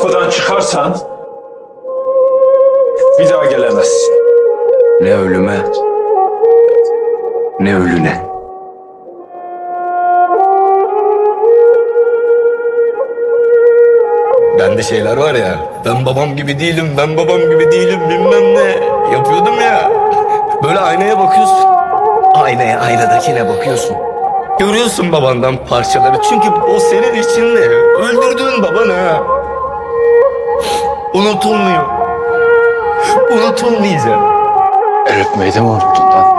kapıdan çıkarsan bir daha gelemezsin. Ne ölüme ne ölüne. Bende şeyler var ya. Ben babam gibi değilim, ben babam gibi değilim bilmem ne. Yapıyordum ya. Böyle aynaya bakıyorsun. Aynaya, aynadakine bakıyorsun. Görüyorsun babandan parçaları. Çünkü o senin içinde. Unutulmuyor. Unutulmayacak. El öpmeyi de mi unuttun lan?